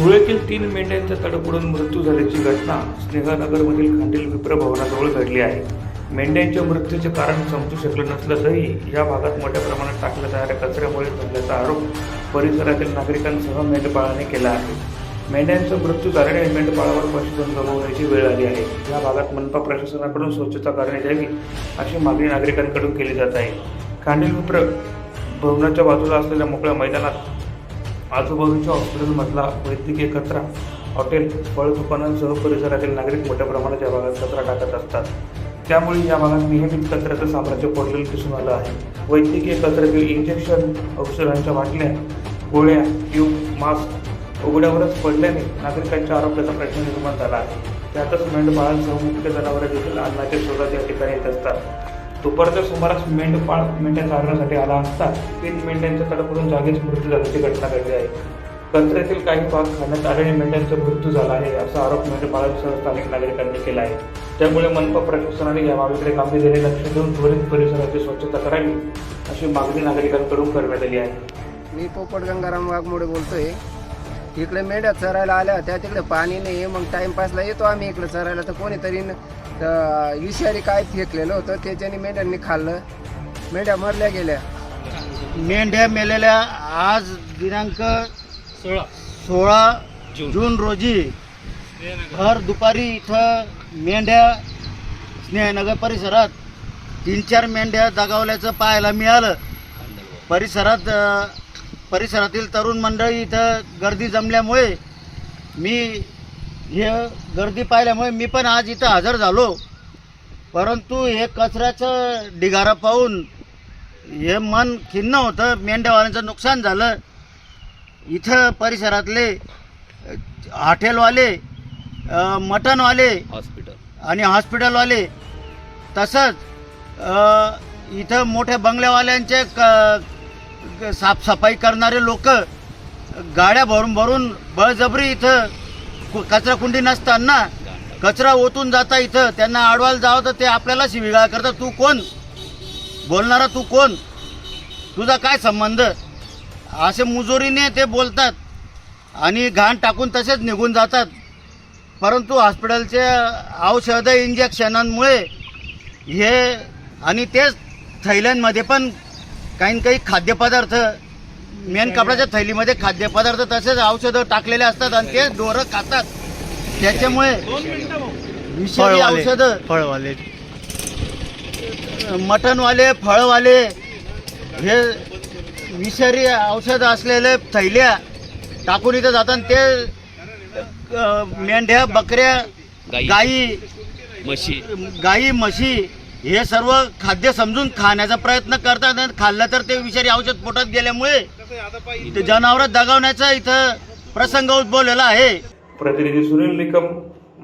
धुळ्यातील तीन मेंढ्यांचा तडफडून मृत्यू झाल्याची घटना स्नेहनगरमधील खांडील विप्र भवनाजवळ घडली आहे. मेंढ्यांच्या मृत्यूचे कारण समजू शकलं नसलं तरी या भागात मोठ्या प्रमाणात टाकल्या जाणाऱ्या कचऱ्यामुळे झाल्याचा आरोप परिसरातील नागरिकांसह मेंढपाळाने केला आहे. मेंढ्यांचा मृत्यू झाल्याने मेंढपाळावर पशुधन गमावण्याची वेळ आली आहे. या भागात मनपा प्रशासनाकडून स्वच्छता करण्यात यावी अशी मागणी नागरिकांकडून केली जात आहे. खांडील विप्र भवनाच्या बाजूला असलेल्या मोकळ्या मैदानात आजूबाजूच्या हॉस्पिटलमधला वैद्यकीय कचरा. हॉटेल फळ दुकानांसह परिसरातील नागरिक मोठ्या प्रमाणात या भागात कचरा टाकत असतात. त्यामुळे या भागात नियमित कचऱ्याचं साम्राज्य पडलेलं दिसून आलं आहे. वैद्यकीय कचऱ्यातील इंजेक्शन औषधांच्या बाटल्या गोळ्या ट्यूब मास्क उघड्यावरच पडल्याने नागरिकांच्या आरोग्याचा प्रश्न निर्माण झाला आहे. त्यातच मेंढपाळांसह मुख्य जनावरे देखील अन्नाच्या शोधात या ठिकाणी येत असतात. दुपारच्या सुमारास मेंढपाळ मेंढ्या चारण्यासाठी आला असता तीन मेंढ्यांच्या तडफडून जागीच मृत्यू झाल्याची घटना घडली आहे. कचऱ्यातील काही भाग खाण्यात आल्याने मेंढ्यांचा मृत्यू झाला आहे असा आरोप मेंढपाळांसह स्थानिक नागरिकांनी केला आहे. त्यामुळे मनपा प्रशासनाने या बाबीकडे गांभीर्याने लक्ष देऊन त्वरित परिसराची स्वच्छता करावी अशी मागणी नागरिकांकडून करण्यात आली आहे. मी पोपट गंगाराम वाघमोडे बोलतोय. तिकडे मेंढ्या चरायला आल्या त्या तिकडे पाणी नाही मग टाइमपासला येतो आम्ही इकडे चरायला. तर कोणीतरी न- त- विषारी काय फेकलेलं होतं त्याच्याने मेंढ्यांनी खाल्लं. मेंढ्या मरल्या गेल्या. मेंढ्या मेलेल्या आज दिनांक सोळा. जून. रोजी भर दुपारी इथं मेंढ्या स्नेहनगर परिसरात तीन चार मेंढ्या दगावल्याचं पाहायला मिळालं. परिसरात परिसरातील तरुण मंडळी इथं गर्दी जमल्यामुळे मी हे गर्दी पाहिल्यामुळे मी पण आज इथं हजर झालो. परंतु हे कचऱ्याचं ढिगारा पाहून हे मन खिन्न होतं मेंढ्यावाल्यांचं नुकसान झालं. इथं परिसरातले हॉटेलवाले अ, मटणवाले हॉस्पिटल. आणि हॉस्पिटलवाले तसंच इथं मोठ्या बंगल्यावाल्यांचे क साफसफाई करणारे लोक गाड्या भरून भरून बळजबरी इथं कचरा कुंडी नसताना कचरा ओतून जाता इथं. त्यांना अडवायला जावं तर ते आपल्याला शिविगाळ करतात. तू कोण? बोलणारा तू कोण? तुझा काय संबंध? असे मुजोरीने ते बोलतात आणि घाण टाकून तसेच निघून जातात. परंतु हॉस्पिटलचे औषधं इंजेक्शनांमुळे हे आणि तेच थैल्यांमध्ये पण काही काही खाद्यपदार्थ मेन कपड्याच्या थैलीमध्ये खाद्यपदार्थ तसेच औषधं टाकलेले असतात आणि ते डोरं खातात. त्याच्यामुळे विषारी औषधं फळवाले. मटणवाले फळवाले हे विषारी औषध असलेले थैल्या टाकून इथं जातात आणि ते मेंढ्या बकऱ्या गाई. गाई म्हशी. गाई म्हशी हे सर्व खाद्य समजून खाण्याचा प्रयत्न करतात आणि खाल्लं तर ते विषारी औषध पोटात गेल्यामुळे इथं जनावरं दगावण्याचा इथं प्रसंग उद्भवलेला आहे. प्रतिनिधी सुनील निकम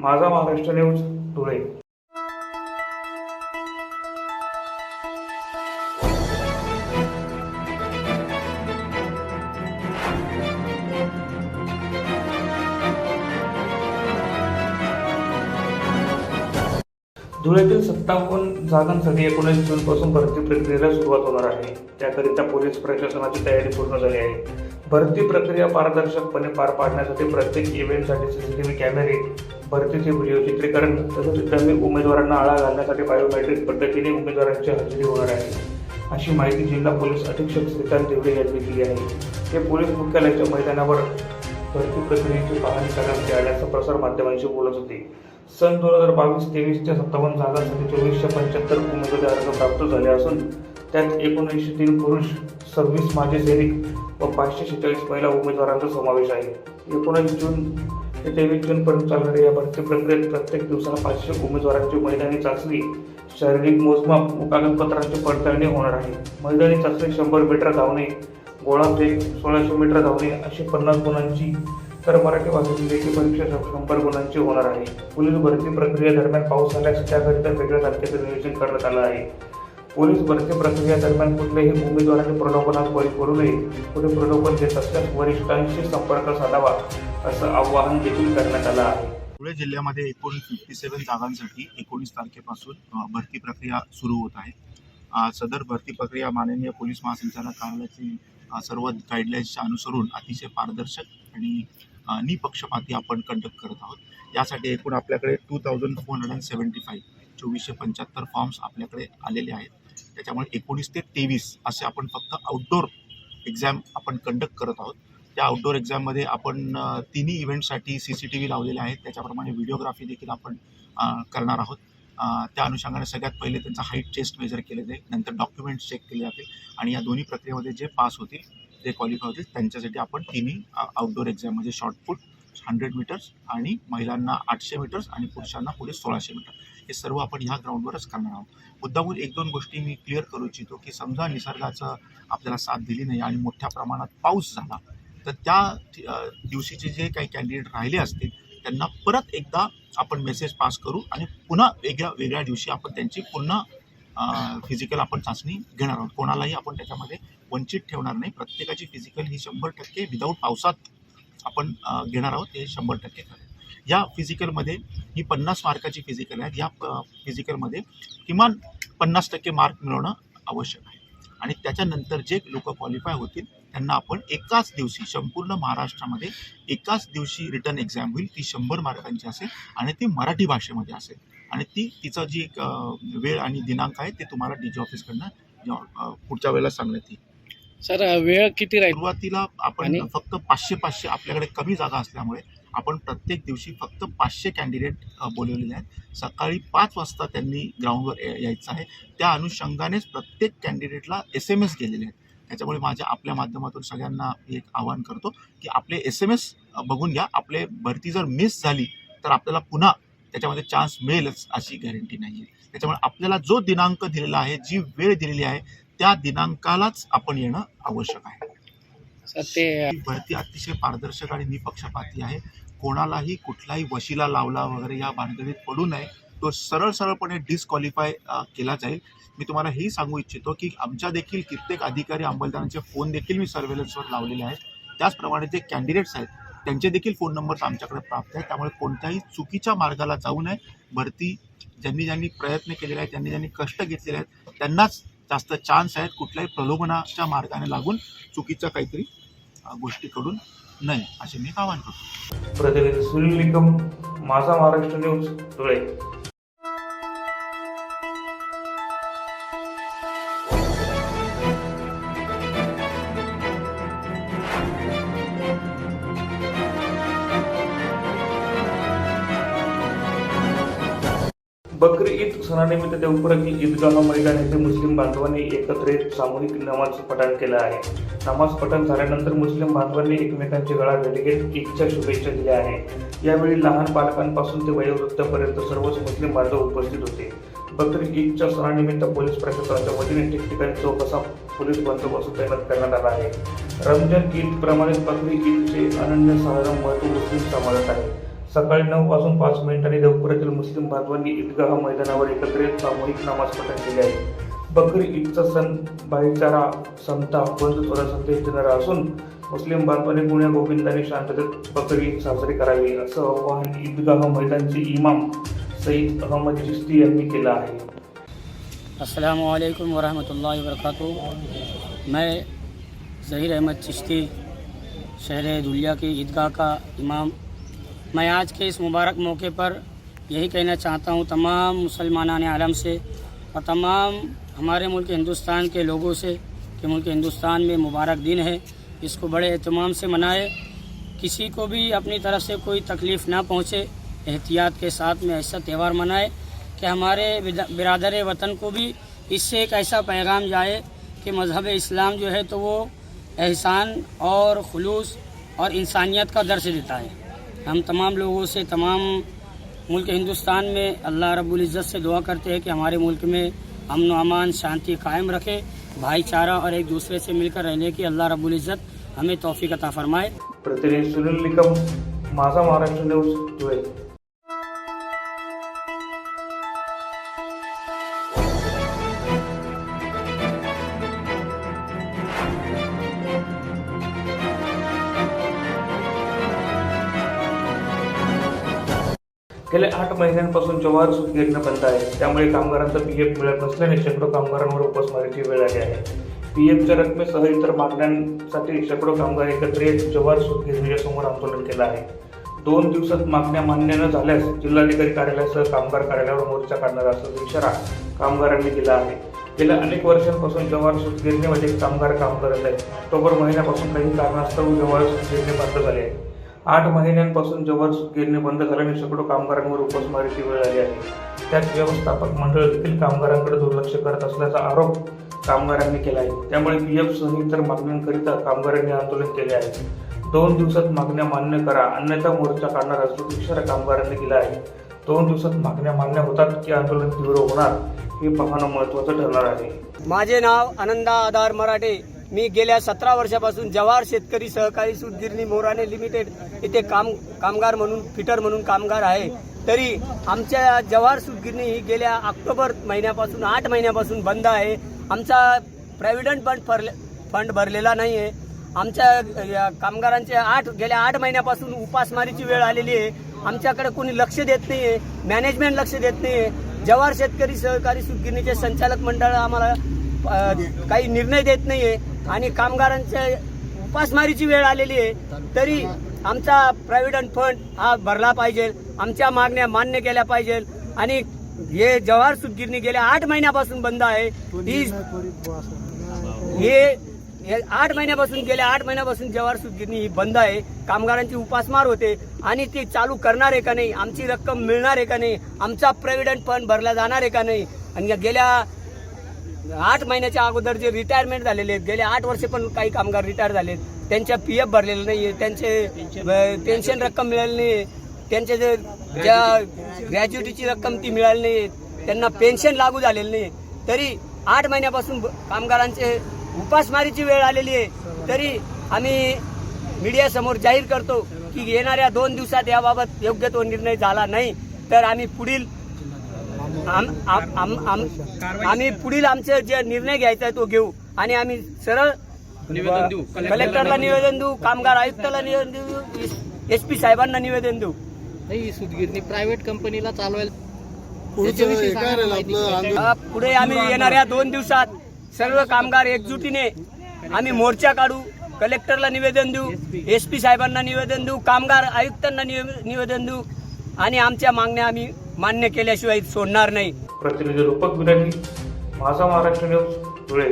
माझा महाराष्ट्र न्यूज धुळे. धुळ्यातील सत्तावन्न जागांसाठी एकोणीस जूनपासून भरती प्रक्रियेला सुरुवात होणार आहे. त्याकरिता पोलीस प्रशासनाची तयारी पूर्ण झाली आहे. भरती प्रक्रिया पारदर्शकपणे पार पाडण्यासाठी प्रत्येक इव्हेंटसाठी सीसीटीव्ही कॅमेरे भरतीचे व्हिडिओ चित्रीकरण तसेच डमी उमेदवारांना आळा घालण्यासाठी बायोमेट्रिक पद्धतीने उमेदवारांची हजेरी होणार आहे. अशी माहिती जिल्हा पोलीस अधीक्षक श्रीकांत देवडे यांनी दिली आहे. ते पोलीस मुख्यालयाच्या मैदानावर भरती प्रक्रियेची पाहणी करण्यासाठी आल्याचं प्रसार माध्यमांशी बोलत होते. सन दोन हजार बावीस तेवीसच्या सत्तावन्न जागांसाठी चोवीसशे पंच्याहत्तर उमेदवारी अर्ज प्राप्त झाले असून त्यात एकोणऐंशी तीन पुरुष सव्वीस माजी सैनिक व पाचशे शेहेचाळीस महिला उमेदवारांचा समावेश आहे. एकोणीस जून ते तेवीस जूनपर्यंत चालणाऱ्या या भरती प्रक्रियेत प्रत्येक दिवसाला पाचशे उमेदवारांची मैदानी चाचणी शारीरिक मोजमाप व कागदपत्रांची पडताळणी होणार आहे. मैदानी चाचणी शंभर मीटर धावणे गोळा फेक सोळाशे मीटर धावणे अशी पन्नास गुणांची तर मराठी भाषेतील लेखी परीक्षा शंभर गुणांची होणार आहे. पोलीस भरती प्रक्रियेदरम्यान पाऊस आल्यास त्याकरिता वेगळ्या तारखेचं नियोजन करण्यात आलं आहे. पोलीस भरती प्रक्रिया दरम्यान कुठल्याही उमेदवाराने प्रलोभनात बळी पडू नये. कुठे प्रलोभन देत असल्यास वरिष्ठांशी संपर्क साधावा असं आवाहन देखील करण्यात आलं आहे. धुळे जिल्ह्यामध्ये एकूण फिफ्टी सेवन जागांसाठी एकोणीस तारखेपासून भरती प्रक्रिया सुरू होत आहे. सदर भरती प्रक्रिया माननीय पोलीस महासंचालक कार्यालयाची सर्व गाईडलाईन्सच्या अनुसरून अतिशय पारदर्शक आणि निपक्षपाती आपण कंडक्ट करत आहोत. यासाठी एकूण आपल्याकडे two thousand four hundred and seventy five चोवीसशे पंच्याहत्तर फॉर्म्स आपल्याकडे आलेले आहेत. त्याच्यामुळे एकोणीस ते तेवीस असे आपण फक्त आउटडोर एक्झाम आपण कंडक्ट करत आहोत. त्या आउटडोर एक्झाममध्ये आपण तिन्ही इव्हेंटसाठी सी सी टी व्ही लावलेले आहेत. त्याच्याप्रमाणे व्हिडिओग्राफी देखील आपण करणार आहोत. त्या अनुषंगाने सगळ्यात पहिले त्यांचा हाईट चेस्ट मेजर केले जाईल. नंतर डॉक्युमेंट्स चेक केले जातील. आणि या दोन्ही प्रक्रियेमध्ये जे पास होतील जे क्वालिफाय होतील. त्यांच्यासाठी आपण तिन्ही आउटडोर एक्झाम म्हणजे शॉर्टपुट हंड्रेड मीटर्स आणि महिलांना आठशे मीटर्स आणि पुरुषांना पुढे सोळाशे मीटर हे सर्व आपण ह्या ग्राउंडवरच करणार आहोत. मुद्दामून एक दोन गोष्टी मी क्लिअर करू इच्छितो की समजा निसर्गाचं आपल्याला साथ दिली नाही आणि मोठ्या प्रमाणात पाऊस झाला तर त्या दिवशीचे जे काही कॅन्डिडेट राहिले असतील त्यांना परत एकदा आपण मेसेज पास करू आणि पुन्हा वेगळ्या वेगळ्या दिवशी आपण त्यांची पुन्हा फिजिकल आपण चाचणी घेणार आहोत. कोणालाही आपण त्याच्यामध्ये वंचित ठेवणार नाही. प्रत्येकाची फिजिकल ही शंभर टक्के विदाऊट पावसात आपण घेणार आहोत हे शंभर टक्के करेल या फिजिकलमध्ये ही पन्नास मार्काची फिजिकल आहे. या फिजिकलमध्ये किमान पन्नास टक्के मार्क मिळवणं आवश्यक आहे. आणि त्याच्यानंतर जे लोक क्वालिफाय होतील त्यांना आपण एकाच दिवशी संपूर्ण महाराष्ट्रामध्ये एकाच दिवशी रिटर्न एक्झाम होईल. ती शंभर मार्कांची असेल आणि ती मराठी भाषेमध्ये असेल. आणि ती तिचं जी एक वेळ आणि दिनांक आहे ते तुम्हाला डी जी ऑफिसकडनं पुढच्या वेळेला सांगण्यात येईल. सर वेळ किती राहील? सुरुवातीला आपण फक्त पाचशे पाचशे आपल्याकडे कमी जागा असल्यामुळे आपण प्रत्येक दिवशी फक्त पाचशे कॅन्डिडेट बोलवलेले आहेत. सकाळी पाच वाजता त्यांनी ग्राउंडवर यायचं आहे. त्या अनुषंगानेच प्रत्येक कॅन्डिडेटला एस एम एस गेलेले आहेत. त्याच्यामुळे माझ्या आपल्या माध्यमातून सगळ्यांना एक आवाहन करतो की आपले एस एम एस बघून घ्या. आपले भरती जर मिस झाली तर आपल्याला पुन्हा त्याच्यामध्ये चान्स मिळेलच अशी गॅरंटी नाही आहे त्याच्यामुळे आपल्याला जो दिनांक दिलेला आहे जी वेळ दिलेली आहे त्या दिनांकालाच आपण येणं आवश्यक आहे. ते ही भरती अतिशय पारदर्शक आणि निपक्षपाती आहे. कोणालाही कुठलाही वशिला लावला वगैरे या भानगडीत पडू नये. तो सरळ सरळपणे डिस्क्वालिफाय केला जाईल. मी तुम्हाला हेही सांगू इच्छितो की आमच्या देखील कित्येक अधिकारी अंमलदारांचे फोन देखील मी सर्वेलन्सवर लावलेले आहेत. त्याचप्रमाणे जे कॅन्डिडेट्स आहेत त्यांचे देखील फोन नंबर्स आमच्याकडे प्राप्त आहेत. त्यामुळे कोणत्याही चुकीच्या मार्गाला जाऊ नये. भरती ज्यांनी ज्यांनी प्रयत्न केलेले आहेत ज्यांनी ज्यांनी कष्ट घेतलेले आहेत त्यांनाच जास्त चान्स आहेत कुठल्याही प्रलोभनाच्या मार्गाने लागून चुकीचं काहीतरी गोष्टी करून नये असे मी आवाहन करतो. प्रतिनिधी सुनील निकम माझा महाराष्ट्र न्यूज धुळे. बकरी ईद सणानिमित्त देवपुरातील ईदगाह मैदान येथे मुस्लिम बांधवांनी एकत्र येत सामूहिक नमाज पठण केलं आहे. नमाज पठण झाल्यानंतर मुस्लिम बांधवांनी एकमेकांची गळा भेट घेत ईदच्या शुभेच्छा दिल्या आहेत. यावेळी लहान बालकांपासून ते वयोवृत्तापर्यंत सर्वच मुस्लिम बांधव उपस्थित होते. बकरी ईदच्या सणानिमित्त पोलीस प्रशासनाच्या वतीने ठिकठिकाणी चौकसा पोलीस बंदोबस्त तैनात करण्यात आला आहे. रमजान ईद प्रमाणे बकरी ईदचे अनन्य साधारण महत्त्व मुस्लिम समाजात आहे. सकाळी नऊ वाजून पाच मिनिटांनी देवपुरातील मुस्लिम बांधवांनी ईदगाह मैदानावर एकत्र येत सामूहिक नमाज पठण केले आहे. बकरी ईदचा सण भाईचारा समता बंधुत्वाचा संदेश देणारा असून मुस्लिम बांधवांनी गुण्या गोविंदाने शांततेत बकरी ईद साजरी करावी असं आवाहन ईदगाह मैदानचे इमाम सईद अहमद चिश्ती यांनी केलं आहे. अस्सलाम वालेकुम वरहमतुल्लाहि वबरकातुह। मैं ज़हीर अहमद चिश्ती शहर दुलिया की ईदगाह का इमाम मैं आज के इस मुबारक मौके पर यही कहना चाहता हूँ, तमाम मुसलमान आलम से और तमाम हमारे मुल्क हिंदुस्तान के लोगों से कि मुल्क हिंदुस्तान में मुबारक दिन है। इसको बड़े अहतमाम से मनाए। किसी को भी अपनी तरफ़ से कोई तकलीफ़ ना पहुँचे, एहतियात के साथ में ऐसा त्यौहार मनाए कि हमारे बिरादर वतन को भी इससे एक ऐसा पैगाम जाए कि मज़हब इस्लाम जो है तो वो एहसान और खलूस और इंसानियत का दर्श देता है। हम तमाम लोगों से, तमाम मुल्क हिंदुस्तान में अल्लाह रब्बुल इज़्ज़त से दुआ करते हैं कि हमारे मुल्क में अमन अमान शांति कायम रखे, भाईचारा और एक दूसरे से मिलकर रहने की अल्लाह रब्बुल इज़्ज़त हमें तोफ़ी अता फरमाए। प्रतिनिधि सुनील निकम माझा महाराष्ट्र न्यूज़ गेल्या आठ महिन्यांपासून जवाहर सुतगिरणं बंद आहे. त्यामुळे कामगारांचा पी एफ मिळत नसल्याने शेकडो कामगारांवर उपासमारीची वेळ आली आहे. पी एफच्या रकमेसह इतर मागण्यांसाठी शेकडो कामगार एकत्र येत जवाहर सूतगिरणीच्या समोर आंदोलन केलं आहे. दोन दिवसात मागण्या मान्य न झाल्यास जिल्हाधिकारी कार्यालयासह कामगार कार्यालयावर मोर्चा काढणार असल्याचा इशारा कामगारांनी दिला आहे. गेल्या अनेक वर्षांपासून जवाहर सूतगिरणीमध्ये कामगार काम करत आहेत. ऑक्टोबर महिन्यापासून काही कारणास्तव जवाहर सूतगिरणी बंद झाले आहे आठ महिन्यांपासून जवळ सूतगिरणी बंद झाल्याने शेकडो कामगारांवर उपासमारीची वेळ आली आहे. त्यात व्यवस्थापक मंडळ देखील कामगारांकडे दुर्लक्ष करत असल्याचा आरोप कामगारांनी केला आहे. त्यामुळे पी एफ सह इतर मागण्यांकरिता कामगारांनी आंदोलन केले आहे. दोन दिवसात मागण्या मान्य करा अन्यथा मोर्चा काढणार असल्याचा इशारा कामगारांनी दिला आहे. दोन दिवसात मागण्या मान्य होतात की आंदोलन तीव्र होणार हे पाहणं महत्त्वाचं ठरणार आहे. माझे नाव आनंदा आधार मराठे. मी गेल्या सतरा वर्षापासून जवाहर शेतकरी सहकारी सुतगिरणी मोराणे लिमिटेड इथे काम कामगार म्हणून फिटर म्हणून कामगार आहे. तरी आमच्या जवाहर सुतगिरणी ही गेल्या ऑक्टोबर महिन्यापासून आठ महिन्यापासून बंद आहे. आमचा प्रॉव्हिडंट फंड भरले फंड भरलेला नाही आहे आमच्या या कामगारांचे आठ गेल्या आठ महिन्यापासून उपासमारीची वेळ आलेली आहे. आमच्याकडे कोणी लक्ष देत नाही आहे मॅनेजमेंट लक्ष देत नाही आहे जवाहर शेतकरी सहकारी सूतगिरणीचे संचालक मंडळ आम्हाला काही निर्णय देत नाही आहे आणि कामगारांच्या उपासमारीची वेळ आलेली आहे. तरी आमचा प्रॉव्हिडंट फंड हा भरला पाहिजे. आमच्या मागण्या मान्य केल्या पाहिजे. आणि हे जवाहर सूतगिरणी गेल्या आठ महिन्यापासून बंद आहे. ही हे आठ महिन्यापासून गेल्या आठ महिन्यापासून जवाहर सूतगिरणी ही बंद आहे. कामगारांची उपासमार होते. आणि ती चालू करणार आहे का नाही? आमची रक्कम मिळणार आहे का नाही? आमचा प्रॉव्हिडंट फंड भरला जाणार आहे का नाही? आणि गेल्या आठ महिन्याच्या अगोदर जे रिटायरमेंट झालेले आहेत गेले आठ वर्ष पण काही कामगार रिटायर झालेत. त्यांच्या पी एफ भरलेलं नाही आहे त्यांचे पेन्शन रक्कम मिळाली नाही त्यांचे जे ज्या ग्रॅज्युटीची रक्कम ती मिळाली नाही त्यांना पेन्शन लागू झालेलं नाही तरी आठ महिन्यापासून कामगारांचे उपासमारीची वेळ आलेली आहे. तरी आम्ही मीडियासमोर जाहीर करतो की येणाऱ्या दोन दिवसात याबाबत योग्य तो निर्णय झाला नाही. तर आम्ही पुढील आम, आम, आम, आम, आम्ही पुढील आमचे जे निर्णय घ्यायचा आहे तो घेऊ. आणि आम्ही सरळ निवेदन देऊ. कलेक्टरला निवेदन देऊ कामगार आयुक्ताला निवेदन देऊ एस पी साहेबांना निवेदन देऊ. नाही सूतगिरणी प्रायव्हेट कंपनीला चालवायला हे पुढे आम्ही येणाऱ्या दोन दिवसात सर्व कामगार एकजुटीने आम्ही मोर्चा काढू कलेक्टरला निवेदन देऊ एस पी साहेबांना निवेदन देऊ कामगार आयुक्तांना निवे- निवेदन देऊ. आणि आमच्या मागण्या आम्ही मान्य केल्याशिवाय सोडणार नाही. प्रतिनिधी रूपक विराजी माझा महाराष्ट्र न्यूज धुळे.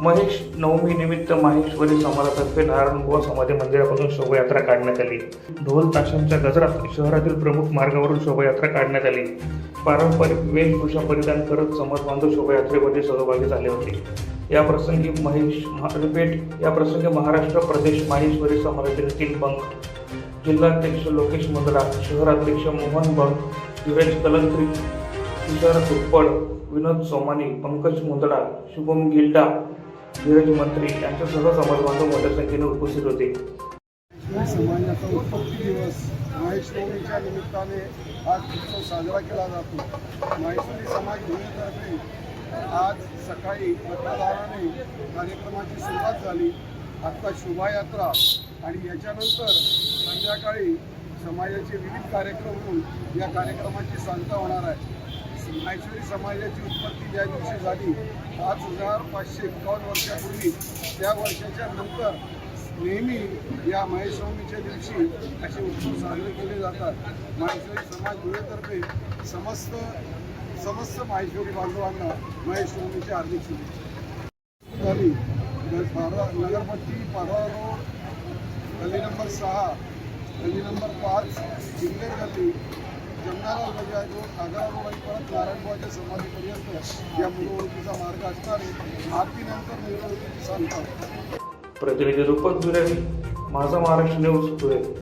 महेश नवमी निमित्त माहेश्वरी समाजातर्फे नारायणबुवा समाधी मंदिरापासून शोभायात्रा काढण्यात आली. ढोल ताशांच्या गजरात शहरातील प्रमुख मार्गावरून शोभायात्रा काढण्यात आली. पारंपरिक वेशभूषा परिधान करत समाज बांधव शोभायात्रेमध्ये सहभागी झाले होते. या प्रसंगी महेश महा- या प्रसंगी महाराष्ट्र प्रदेश माहेश्वरी समाजाचे नितीन बंग जिल्हाध्यक्ष लोकेश मुंद्रा शहराध्यक्ष मोहन बंग युरेश कलंत्री तुषार दुप्पड विनोद सोमानी पंकज मुंदडा शुभम गिल्डा धीरज मंत्री यांच्यासह समाजबांधव मोठ्या संख्येने उपस्थित होते. समाजाचा उत्पत्ती दिवस महेश्वरीच्या निमित्ताने आज उत्सव साजरा केला जातो. महेश्वरी समाज भूमीतर्फे आज सकाळी मतदाराने कार्यक्रमाची सुरुवात झाली. आत्ता शोभायात्रा आणि याच्यानंतर संध्याकाळी समाजाचे विविध कार्यक्रम होऊन या कार्यक्रमाची सांगता होणार आहे. महेश्वरी समाजाची उत्पत्ती ज्या दिवशी झाली पाच हजार पाचशे एकावन्न वर्षापूर्वी त्या वर्षाच्या नंतर नेहमी या माहेश्वमीच्या दिवशी असे उत्सव साजरे केले जातात. माहेश्वरी समाज धुळेतर्फे समस्त समस्त माहेश्वरी बांधवांना महेश्वरीच्या हार्दिक शुभेच्छा. झाली पारा नगरपट्टी पारोळा रोड गल्ली नंबर सहा गल्ली नंबर पाच जिल्हे गल्ली जमनालाल बजाज रोड आग्रा आणि परत नारायणबाच्या समाधीपर्यंत या मिरवणुकीचा मार्ग असणार आहे. आरतीनंतर मिरवणुकीची सांगतात प्रतिनिधी रूपक विराजी माझा महाराष्ट्र न्यूज धुळे.